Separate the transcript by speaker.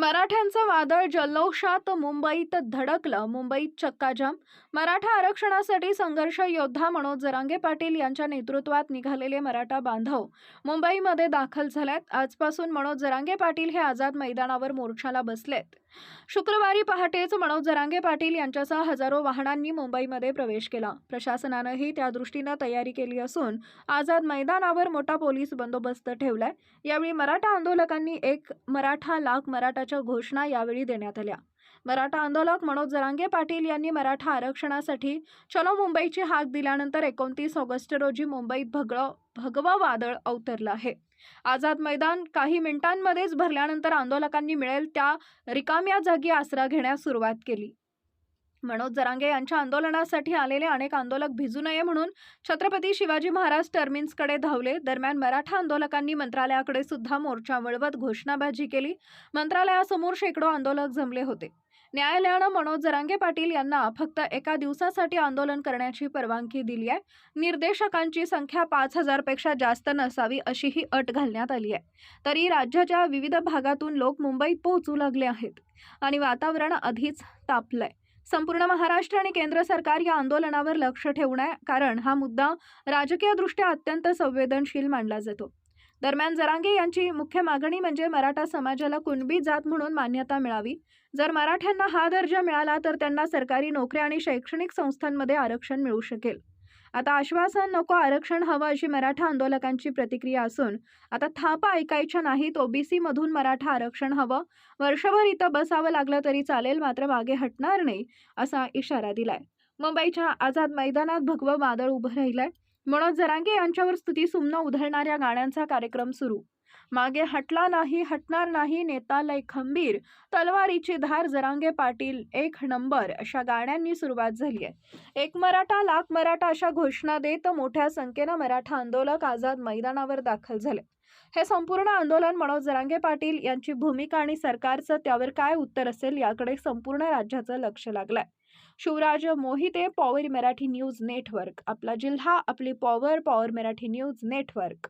Speaker 1: मराठ्यांचं वादळ जल्लोषात मुंबईत धडकलं मुंबईत चक्काजाम. मराठा आरक्षणासाठी संघर्ष योद्धा मनोज जरांगे पाटील यांच्या नेतृत्वात निघालेले मराठा बांधव मुंबईमध्ये दाखल झाल्यात. आजपासून मनोज जरांगे पाटील हे आझाद मैदानावर मोर्चाला बसलेत. शुक्रवारी पहाटेच मनोज जरांगे पाटील यांच्यासह हजारो वाहनांनी मुंबईमध्ये प्रवेश केला. प्रशासनानंही त्या दृष्टीनं तयारी केली असून आझाद मैदानावर मोठा पोलीस बंदोबस्त ठेवलाय. यावेळी मराठा आंदोलकांनी एक मराठा लाख मराठाच्या घोषणा यावेळी देण्यात आल्या. मराठा आंदोलक मनोज जरांगे पाटील यांनी मराठा आरक्षणासाठी चलो मुंबईची हाक दिल्यानंतर एकोणतीस ऑगस्ट रोजी मुंबईत भगळं भगवं वादळ अवतरलं आहे. आझाद मैदान काही मिनिटांमध्येच भरल्यानंतर आंदोलकांनी मिळेल त्या रिकाम्या जागी आसरा घेण्यास सुरुवात केली. मनोज जरांगे यांच्या आंदोलनासाठी आलेले अनेक आंदोलक भिजू नये म्हणून छत्रपती शिवाजी महाराज टर्मिन्सकडे धावले. दरम्यान मराठा आंदोलकांनी मंत्रालयाकडे सुद्धा मोर्चा वळवत घोषणाबाजी केली. मंत्रालयासमोर शेकडो आंदोलक जमले होते. न्यायालयानं मनोज जरांगे पाटील यांना फक्त एका दिवसासाठी आंदोलन करण्याची परवानगी दिली आहे. निर्देशकांची संख्या पाच हजारपेक्षा जास्त नसावी अशीही अट घालण्यात आली आहे. तरी राज्याच्या विविध भागातून लोक मुंबईत पोहोचू लागले आहेत आणि वातावरण आधीच तापलंय. संपूर्ण महाराष्ट्र आणि केंद्र सरकार या आंदोलनावर लक्ष ठेवून आहे. कारण हा मुद्दा राजकीयदृष्ट्या अत्यंत संवेदनशील मानला जातो. दरम्यान जरांगे यांची मुख्य मागणी म्हणजे मराठा समाजाला कुणबी जात म्हणून मान्यता मिळावी. जर मराठ्यांना हा दर्जा मिळाला तर त्यांना सरकारी नोकऱ्या आणि शैक्षणिक संस्थांमध्ये आरक्षण मिळू शकेल. आता आश्वासन नको आरक्षण हवं अशी मराठा आंदोलकांची प्रतिक्रिया असून आता थापा ऐकायच्या नाहीत ओबीसीमधून मराठा आरक्षण हवं वर्षभर इथं बसावं लागलं तरी चालेल मात्र मागे हटणार नाही असा इशारा दिलाय. मुंबईच्या आझाद मैदानात भगवं वादळ उभं राहिलंय. मनोज जरांगे यांच्यावर स्तुती सुमनं उधळणाऱ्या गाण्यांचा कार्यक्रम सुरू मागे हटला नाही हटणार नाही नेतालय खंबीर. तलवारीची धार जरांगे पाटील एक नंबर अशा गाण्यांनी सुरुवात झाली आहे. एक मराठा लाख मराठा अशा घोषणा देत मोठ्या संख्येनं मराठा आंदोलक आझाद मैदानावर दाखल झाले. हे संपूर्ण आंदोलन मनोज जरांगे पाटील यांची भूमिका आणि सरकारचं त्यावर काय उत्तर असेल याकडे संपूर्ण राज्याचं लक्ष लागलंय. Shivraj Mohite power Marathi news network. आपला जिल्हा आपली power power Marathi news network.